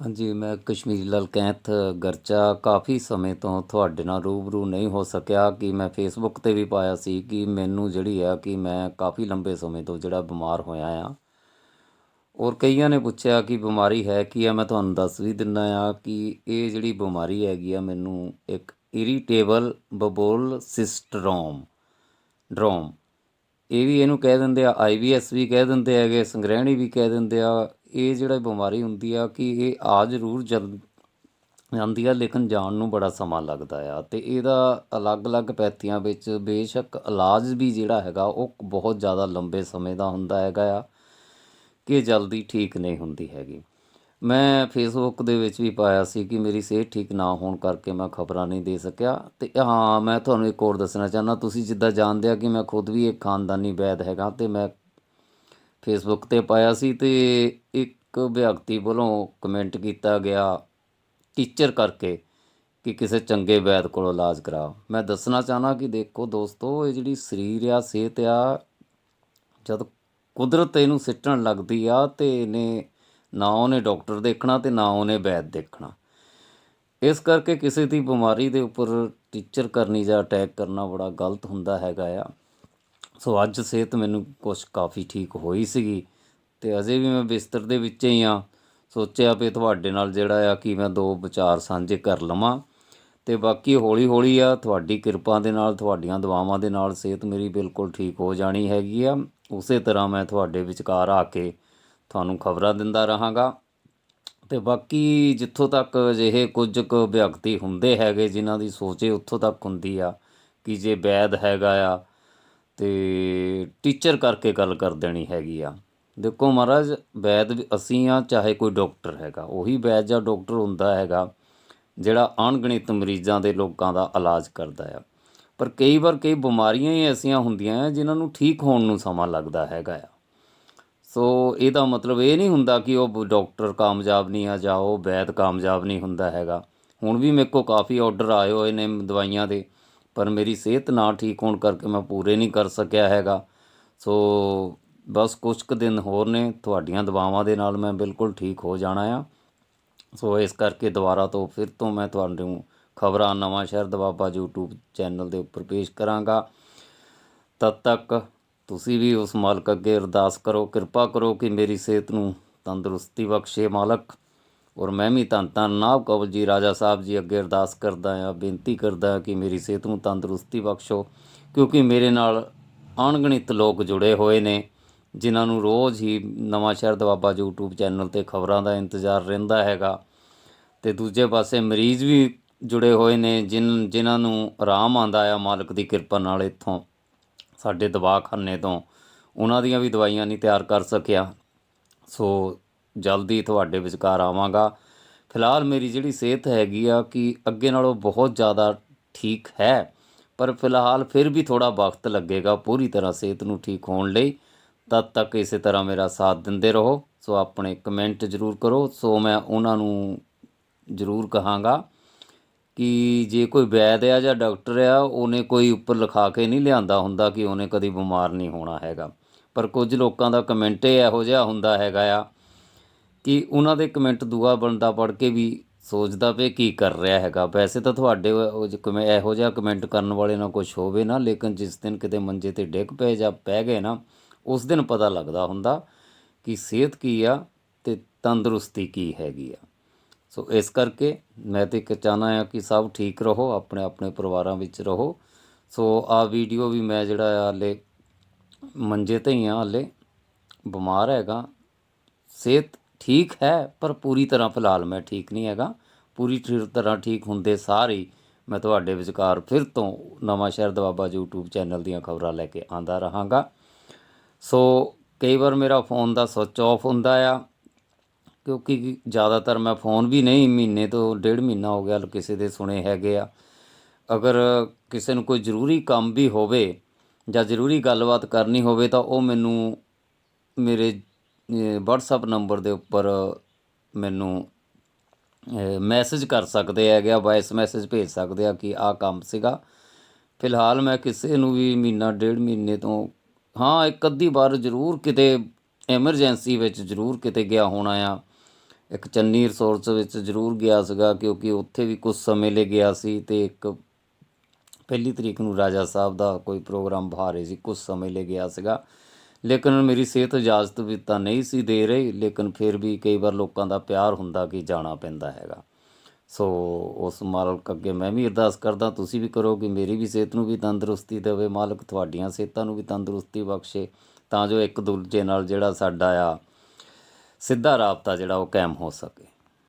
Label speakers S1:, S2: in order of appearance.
S1: ਹਾਂਜੀ, ਮੈਂ ਕਸ਼ਮੀਰੀ ਲਾਲ ਕੈਂਥ ਗਰਚਾ ਕਾਫੀ ਸਮੇਂ ਤੋਂ ਤੁਹਾਡੇ ਨਾਲ ਰੂਬਰੂ ਨਹੀਂ ਹੋ ਸਕਿਆ ਕਿ ਮੈਂ ਫੇਸਬੁੱਕ ਤੇ ਵੀ ਪਾਇਆ ਸੀ ਕਿ ਮੈਨੂੰ ਜਿਹੜੀ ਆ ਕਿ ਮੈਂ ਕਾਫੀ ਲੰਬੇ ਸਮੇਂ ਤੋਂ ਜਿਹੜਾ ਬਿਮਾਰ ਹੋਇਆ ਆ। ਔਰ ਕਈਆਂ ਨੇ ਪੁੱਛਿਆ ਕਿ ਬਿਮਾਰੀ ਹੈ ਕੀ ਆ, ਮੈਂ ਤੁਹਾਨੂੰ ਦੱਸ ਵੀ ਦਿੰਦਾ ਆ ਕਿ ਇਹ ਜਿਹੜੀ ਬਿਮਾਰੀ ਹੈਗੀ ਆ, ਮੈਨੂੰ ਇੱਕ ਇਰੀਟੇਬਲ ਬਬੋਲ ਸਿਸਟਰੋਮ ਡਰੋਮ ਇਹ ਵੀ ਇਹਨੂੰ ਕਹਿ ਦਿੰਦੇ ਆ ਆਈਵੀਐਸ ਵੀ ਕਹਿ ਦਿੰਦੇ ਹੈਗੇ, ਸੰਗ੍ਰਹਿਣੀ ਵੀ ਕਹਿ ਦਿੰਦੇ ਆ ਇਹ ਜਿਹੜਾ ਬਿਮਾਰੀ ਹੁੰਦੀ ਆ ਕਿ ਇਹ ਆ ਜ਼ਰੂਰ ਜਲ ਜਾਂਦੀ ਆ, ਲੇਕਿਨ ਜਾਣ ਨੂੰ ਬੜਾ ਸਮਾਂ ਲੱਗਦਾ ਆ। ਤੇ ਇਹਦਾ ਅਲੱਗ-ਅਲੱਗ ਪੈਥੀਆਂ ਵਿੱਚ ਬੇਸ਼ੱਕ ਇਲਾਜ ਵੀ ਜਿਹੜਾ ਹੈਗਾ, ਉਹ ਬਹੁਤ ਜ਼ਿਆਦਾ ਲੰਬੇ ਸਮੇਂ ਦਾ ਹੁੰਦਾ ਹੈਗਾ ਆ ਕਿ ਜਲਦੀ ਠੀਕ ਨਹੀਂ ਹੁੰਦੀ ਹੈਗੀ। ਮੈਂ ਫੇਸਬੁੱਕ ਦੇ ਵਿੱਚ ਵੀ ਪਾਇਆ ਸੀ ਕਿ ਮੇਰੀ ਸਿਹਤ ਠੀਕ ਨਾ ਹੋਣ ਕਰਕੇ ਮੈਂ ਖਬਰਾਂ ਨਹੀਂ ਦੇ ਸਕਿਆ। ਤੇ ਹਾਂ, ਮੈਂ ਤੁਹਾਨੂੰ ਇੱਕ ਹੋਰ ਦੱਸਣਾ ਚਾਹੁੰਦਾ, ਤੁਸੀਂ ਜਿੱਦਾਂ ਜਾਣਦੇ ਆ ਕਿ ਮੈਂ ਖੁਦ ਵੀ ਇੱਕ ਖਾਨਦਾਨੀ ਵੈਦ ਹੈਗਾ ਤੇ ਮੈਂ ਫੇਸਬੁੱਕ ਤੇ ਪਾਇਆ ਸੀ ਤੇ ਇੱਕ ਵਿਅਕਤੀ ਵੱਲੋਂ ਕਮੈਂਟ ਕੀਤਾ ਗਿਆ ਟੀਚਰ ਕਰਕੇ ਕਿ ਕਿਸੇ ਚੰਗੇ ਵੈਦ ਕੋਲੋਂ ਇਲਾਜ ਕਰਾਓ ਮੈਂ ਦੱਸਣਾ ਚਾਹਨਾ ਕਿ ਦੇਖੋ ਦੋਸਤੋ, ਇਹ ਜਿਹੜੀ ਸਰੀਰ ਆ, ਸਿਹਤ ਆ, ਜਦ ਕੁਦਰਤ ਇਹਨੂੰ ਸਿੱਟਣ ਲੱਗਦੀ ਆ ਤੇ ਇਹਨੇ ਨਾ ਉਹਨੇ ਡਾਕਟਰ ਦੇਖਣਾ ਤੇ ਨਾ ਉਹਨੇ ਵੈਦ ਦੇਖਣਾ। ਇਸ ਕਰਕੇ ਕਿਸੇ ਦੀ ਬਿਮਾਰੀ ਦੇ ਉੱਪਰ ਟੀਚਰ ਕਰਨੀ ਜਾਂ ਅਟੈਕ ਕਰਨਾ ਬੜਾ ਗਲਤ ਹੁੰਦਾ ਹੈਗਾ ਆ। ਸੋ ਅੱਜ ਸਿਹਤ ਮੈਨੂੰ ਕੁਛ ਕਾਫੀ ਠੀਕ ਹੋਈ ਸੀਗੀ ਅਤੇ ਅਜੇ ਵੀ ਮੈਂ ਬਿਸਤਰ ਦੇ ਵਿੱਚ ਹੀ ਹਾਂ। ਸੋਚਿਆ ਵੀ ਤੁਹਾਡੇ ਨਾਲ ਜਿਹੜਾ ਆ ਕਿ ਮੈਂ ਦੋ ਵਿਚਾਰ ਸਾਂਝੇ ਕਰ ਲਵਾਂ। ਅਤੇ ਬਾਕੀ ਹੌਲੀ ਹੌਲੀ ਆ, ਤੁਹਾਡੀ ਕਿਰਪਾ ਦੇ ਨਾਲ, ਤੁਹਾਡੀਆਂ ਦੁਆਵਾਂ ਦੇ ਨਾਲ ਸਿਹਤ ਮੇਰੀ ਬਿਲਕੁਲ ਠੀਕ ਹੋ ਜਾਣੀ ਹੈਗੀ ਆ। ਉਸੇ ਤਰ੍ਹਾਂ ਮੈਂ ਤੁਹਾਡੇ ਵਿਚਕਾਰ ਆ ਕੇ ਤੁਹਾਨੂੰ ਖਬਰਾਂ ਦਿੰਦਾ ਰਹਾਂਗਾ। ਤੇ ਬਾਕੀ ਜਿੱਥੋਂ ਤੱਕ ਅਜਿਹੇ ਕੁਝ ਕੁ ਵਿਅਕਤੀ ਹੁੰਦੇ ਹੈਗੇ ਜਿਨ੍ਹਾਂ ਦੀ ਸੋਚੇ ਉੱਥੋਂ ਤੱਕ ਹੁੰਦੀ ਆ ਕਿ ਜੇ ਵੈਦ ਹੈਗਾ ਆ ਅਤੇ ਟੀਚਰ ਕਰਕੇ ਗੱਲ ਕਰ ਦੇਣੀ ਹੈਗੀ ਆ। ਦੇਖੋ ਮਹਾਰਾਜ, ਵੈਦ ਅਸੀਂ ਹਾਂ ਚਾਹੇ ਕੋਈ ਡਾਕਟਰ ਹੈਗਾ, ਉਹੀ ਵੈਦ ਜਾਂ ਡਾਕਟਰ ਹੁੰਦਾ ਹੈਗਾ, ਜਿਹੜਾ ਅਣਗਿਣਤ ਮਰੀਜ਼ਾਂ ਦੇ ਲੋਕਾਂ ਦਾ ਇਲਾਜ ਕਰਦਾ ਆ। ਪਰ ਕਈ ਵਾਰ ਕਈ ਬਿਮਾਰੀਆਂ ਹੀ ਐਸੀਆਂ ਹੁੰਦੀਆਂ ਆ, ਜਿਨ੍ਹਾਂ ਨੂੰ ਠੀਕ ਹੋਣ ਨੂੰ ਸਮਾਂ ਲੱਗਦਾ ਹੈਗਾ ਆ। ਸੋ ਇਹਦਾ ਮਤਲਬ ਇਹ ਨਹੀਂ ਹੁੰਦਾ ਕਿ ਉਹ ਡਾਕਟਰ ਕਾਮਯਾਬ ਨਹੀਂ ਆ ਜਾਂ ਉਹ ਵੈਦ ਕਾਮਯਾਬ ਨਹੀਂ ਹੁੰਦਾ ਹੈਗਾ। ਹੁਣ ਵੀ ਮੇਰੇ ਕੋਲ ਕਾਫੀ ਆਰਡਰ ਆਏ ਹੋਏ ਨੇ ਦਵਾਈਆਂ ਦੇ। ਪਰ ਮੇਰੀ ਸਿਹਤ ਨਾ ਠੀਕ ਹੋਣ ਕਰਕੇ ਮੈਂ ਪੂਰੇ ਨਹੀਂ ਕਰ ਸਕਿਆ ਹੈਗਾ। ਸੋ ਬਸ ਕੁਝ ਕੁ ਦਿਨ ਹੋਰ ਨੇ, ਤੁਹਾਡੀਆਂ ਦਵਾਵਾਂ ਦੇ ਨਾਲ ਮੈਂ ਬਿਲਕੁਲ ਠੀਕ ਹੋ ਜਾਣਾ ਆ। ਸੋ ਇਸ ਕਰਕੇ ਦੁਬਾਰਾ ਤੋਂ ਫਿਰ ਤੋਂ ਮੈਂ ਤੁਹਾਨੂੰ ਖਬਰਾਂ ਨਵਾਂ ਸ਼ਹਿਰ ਦਵਾਬਾ YouTube ਚੈਨਲ ਦੇ ਉੱਪਰ ਪੇਸ਼ ਕਰਾਂਗਾ। ਤਦ ਤੱਕ ਤੁਸੀਂ ਵੀ ਉਸ ਮਾਲਕ ਅੱਗੇ ਅਰਦਾਸ ਕਰੋ, ਕਿਰਪਾ ਕਰੋ ਕਿ ਮੇਰੀ ਸਿਹਤ ਨੂੰ ਤੰਦਰੁਸਤੀ ਬਖਸ਼ੇ ਮਾਲਕ। ਔਰ ਮੈਂ ਵੀ ਧੰਨ ਧੰਨ ਨਾਭ ਕਵਲ ਜੀ, ਰਾਜਾ ਸਾਹਿਬ ਜੀ ਅੱਗੇ ਅਰਦਾਸ ਕਰਦਾ ਹਾਂ, ਬੇਨਤੀ ਕਰਦਾ ਕਿ ਮੇਰੀ ਸਿਹਤ ਨੂੰ ਤੰਦਰੁਸਤੀ ਬਖਸ਼ੋ, ਕਿਉਂਕਿ ਮੇਰੇ ਨਾਲ ਅਣਗਣਿਤ ਲੋਕ ਜੁੜੇ ਹੋਏ ਨੇ, ਜਿਨ੍ਹਾਂ ਨੂੰ ਰੋਜ਼ ਹੀ ਨਵਾਂ ਸ਼ਹਿਰ ਦਵਾਬਾ YouTube ਚੈਨਲ ਤੇ ਖਬਰਾਂ ਦਾ ਇੰਤਜ਼ਾਰ ਰਹਿੰਦਾ ਹੈਗਾ। ਤੇ ਦੂਜੇ ਪਾਸੇ ਮਰੀਜ਼ ਵੀ ਜੁੜੇ ਹੋਏ ਨੇ, ਜਿਨ, ਜਿਨ੍ਹਾਂ ਨੂੰ ਆਰਾਮ ਆਂਦਾ ਆ ਮਾਲਕ ਦੀ ਕਿਰਪਾ ਨਾਲ ਇੱਥੋਂ, ਸਾਡੇ ਦਵਾਖਾਨੇ ਤੋਂ। ਉਹਨਾਂ ਦੀਆਂ ਵੀ ਦਵਾਈਆਂ ਨਹੀਂ ਤਿਆਰ ਕਰ ਸਕਿਆ। ਸੋ ਜਲਦੀ ਤੁਹਾਡੇ ਵਿਚਕਾਰ ਆਵਾਂਗਾ। ਫਿਲਹਾਲ ਮੇਰੀ ਜਿਹੜੀ ਸਿਹਤ ਹੈਗੀ ਆ ਕਿ ਅੱਗੇ ਨਾਲੋਂ ਬਹੁਤ ਜ਼ਿਆਦਾ ਠੀਕ ਹੈ, ਪਰ ਫਿਲਹਾਲ ਫਿਰ ਵੀ ਥੋੜਾ ਵਕਤ ਲੱਗੇਗਾ ਪੂਰੀ ਤਰ੍ਹਾਂ ਸਿਹਤ ਨੂੰ ਠੀਕ ਹੋਣ ਲਈ। ਤਦ ਤੱਕ ਇਸੇ ਤਰ੍ਹਾਂ ਮੇਰਾ ਸਾਥ ਦਿੰਦੇ ਰਹੋ। ਸੋ ਆਪਣੇ ਕਮੈਂਟ ਜ਼ਰੂਰ ਕਰੋ। ਸੋ ਮੈਂ ਉਹਨਾਂ ਨੂੰ ਜ਼ਰੂਰ ਕਹਾਂਗਾ ਕਿ ਜੇ ਕੋਈ ਵੈਦ ਆ ਜਾਂ ਡਾਕਟਰ ਆ, ਉਹਨੇ ਕੋਈ ਉੱਪਰ ਲਿਖਾ ਕੇ ਨਹੀਂ ਲਿਆਂਦਾ ਹੁੰਦਾ ਕਿ ਉਹਨੇ ਕਦੀ ਬਿਮਾਰ ਨਹੀਂ ਹੋਣਾ ਹੈਗਾ। ਪਰ ਕੁਝ ਲੋਕਾਂ ਦਾ ਕਮੈਂਟ ਇਹੋ ਜਿਹਾ ਹੁੰਦਾ ਹੈਗਾ ਆ ਕਿ ਉਹਨਾਂ ਦੇ ਕਮੈਂਟ ਦੂਆ ਬੰਦਾ ਪੜ੍ਹ ਕੇ ਵੀ ਸੋਚਦਾ ਪਏ ਕੀ ਕਰ ਰਿਹਾ ਹੈਗਾ। ਵੈਸੇ ਤਾਂ ਤੁਹਾਡੇ ਉਹ ਇਹੋ ਜਿਹਾ ਕਮੈਂਟ ਕਰਨ ਵਾਲੇ ਨਾਲ ਕੁਝ ਹੋਵੇ ਨਾ, ਲੇਕਿਨ ਜਿਸ ਦਿਨ ਕਿਤੇ ਮੰਜੇ ਤੇ ਡਿੱਗ ਪਏ ਜਾਂ ਪੈ ਗਏ ਨਾ, ਉਸ ਦਿਨ ਪਤਾ ਲੱਗਦਾ ਹੁੰਦਾ ਕਿ ਸਿਹਤ ਕੀ ਆ ਤੇ ਤੰਦਰੁਸਤੀ ਕੀ ਹੈਗੀ ਆ। ਸੋ ਇਸ ਕਰਕੇ ਮੈਂ ਤੇ ਇੱਕ ਚਾਹਨਾ ਆ ਕਿ ਸਭ ਠੀਕ ਰਹੋ, ਆਪਣੇ ਆਪਣੇ ਪਰਿਵਾਰਾਂ ਵਿੱਚ ਰਹੋ। ਸੋ ਆ ਵੀਡੀਓ ਵੀ ਮੈਂ ਜਿਹੜਾ ਆ ਹਾਲੇ ਮੰਜੇ ਤੇ ਹੀ ਆ ਹਾਲੇ, ਬਿਮਾਰ ਹੈਗਾ। ਸਿਹਤ ਠੀਕ ਹੈ, ਪਰ ਪੂਰੀ ਤਰ੍ਹਾਂ ਫਿਲਹਾਲ ਮੈਂ ਠੀਕ ਨਹੀਂ ਹੈਗਾ। ਪੂਰੀ ਠੀ- ਤਰ੍ਹਾਂ ਠੀਕ ਹੁੰਦੇ ਸਾਰੇ ਹੀ ਮੈਂ ਤੁਹਾਡੇ ਵਿਚਕਾਰ ਫਿਰ ਤੋਂ ਨਵਾਂ ਸ਼ਹਿਰ ਦਵਾਬਾ YouTube ਚੈਨਲ ਦੀਆਂ ਖਬਰਾਂ ਲੈ ਕੇ ਆਂਦਾ ਰਹਾਂਗਾ। ਸੋ ਕਈ ਵਾਰ ਮੇਰਾ ਫੋਨ ਦਾ ਸੁੱਚ ਆਫ ਹੁੰਦਾ ਆ, ਕਿਉਂਕਿ ਜ਼ਿਆਦਾਤਰ ਮੈਂ ਫੋਨ ਵੀ ਨਹੀਂ, ਮਹੀਨੇ ਤੋਂ ਡੇਢ ਮਹੀਨਾ ਹੋ ਗਿਆ ਕਿਸੇ ਦੇ ਸੁਣੇ ਹੈਗੇ ਆ। ਅਗਰ ਕਿਸੇ ਨੂੰ ਕੋਈ ਜ਼ਰੂਰੀ ਕੰਮ ਵੀ ਹੋਵੇ ਜਾਂ ਜ਼ਰੂਰੀ ਗੱਲਬਾਤ ਕਰਨੀ ਹੋਵੇ ਤਾਂ ਉਹ ਮੈਨੂੰ ਮੇਰੇ ਵਟਸਐਪ ਨੰਬਰ ਦੇ ਉੱਪਰ ਮੈਨੂੰ ਮੈਸੇਜ ਕਰ ਸਕਦੇ ਹੈਗੇ ਆ ਵਾਇਸ ਮੈਸੇਜ ਭੇਜ ਸਕਦੇ ਆ ਕਿ ਆਹ ਕੰਮ ਸੀਗਾ। ਫਿਲਹਾਲ ਮੈਂ ਕਿਸੇ ਨੂੰ ਵੀ ਮਹੀਨਾ, ਡੇਢ ਮਹੀਨੇ ਤੋਂ, ਹਾਂ, ਇੱਕ ਅੱਧੀ ਵਾਰ ਜ਼ਰੂਰ ਕਿਤੇ ਐਮਰਜੈਂਸੀ ਵਿੱਚ ਜ਼ਰੂਰ ਕਿਤੇ ਗਿਆ ਹੋਣਾ ਆ। ਇੱਕ ਚੰਨੀ ਰਿਸੋਰਸ ਵਿੱਚ ਜ਼ਰੂਰ ਗਿਆ ਸੀਗਾ ਕਿਉਂਕਿ ਉੱਥੇ ਵੀ ਕੁਝ ਸਮੇਂ ਲਈ ਗਿਆ ਸੀ ਤੇ ਇੱਕ ਪਹਿਲੀ ਤਰੀਕ ਨੂੰ ਰਾਜਾ ਸਾਹਿਬ ਦਾ ਕੋਈ ਪ੍ਰੋਗਰਾਮ ਬਹਾਰੇ ਸੀ ਕੁਝ ਸਮੇਂ ਲਈ ਗਿਆ ਸੀਗਾ। ਲੇਕਿਨ ਮੇਰੀ ਸਿਹਤ ਇਜਾਜ਼ਤ ਵੀ ਤਾਂ ਨਹੀਂ ਸੀ ਦੇ ਰਹੀ, ਲੇਕਿਨ ਫਿਰ ਵੀ ਕਈ ਵਾਰ ਲੋਕਾਂ ਦਾ ਪਿਆਰ ਹੁੰਦਾ ਕਿ ਜਾਣਾ ਪੈਂਦਾ ਹੈਗਾ। ਸੋ ਉਸ ਮਾਲਕ ਅੱਗੇ ਮੈਂ ਵੀ ਅਰਦਾਸ ਕਰਦਾ, ਤੁਸੀਂ ਵੀ ਕਰੋ ਕਿ ਮੇਰੀ ਵੀ ਸਿਹਤ ਨੂੰ ਵੀ ਤੰਦਰੁਸਤੀ ਦੇਵੇ, ਮਾਲਕ ਤੁਹਾਡੀਆਂ ਸਿਹਤਾਂ ਨੂੰ ਵੀ ਤੰਦਰੁਸਤੀ ਬਖਸ਼ੇ, ਤਾਂ ਜੋ ਇੱਕ ਦੂਜੇ ਨਾਲ ਜਿਹੜਾ ਸਾਡਾ ਆ ਸਿੱਧਾ ਰਾਬਤਾ ਜਿਹੜਾ ਉਹ ਕਾਇਮ ਹੋ ਸਕੇ।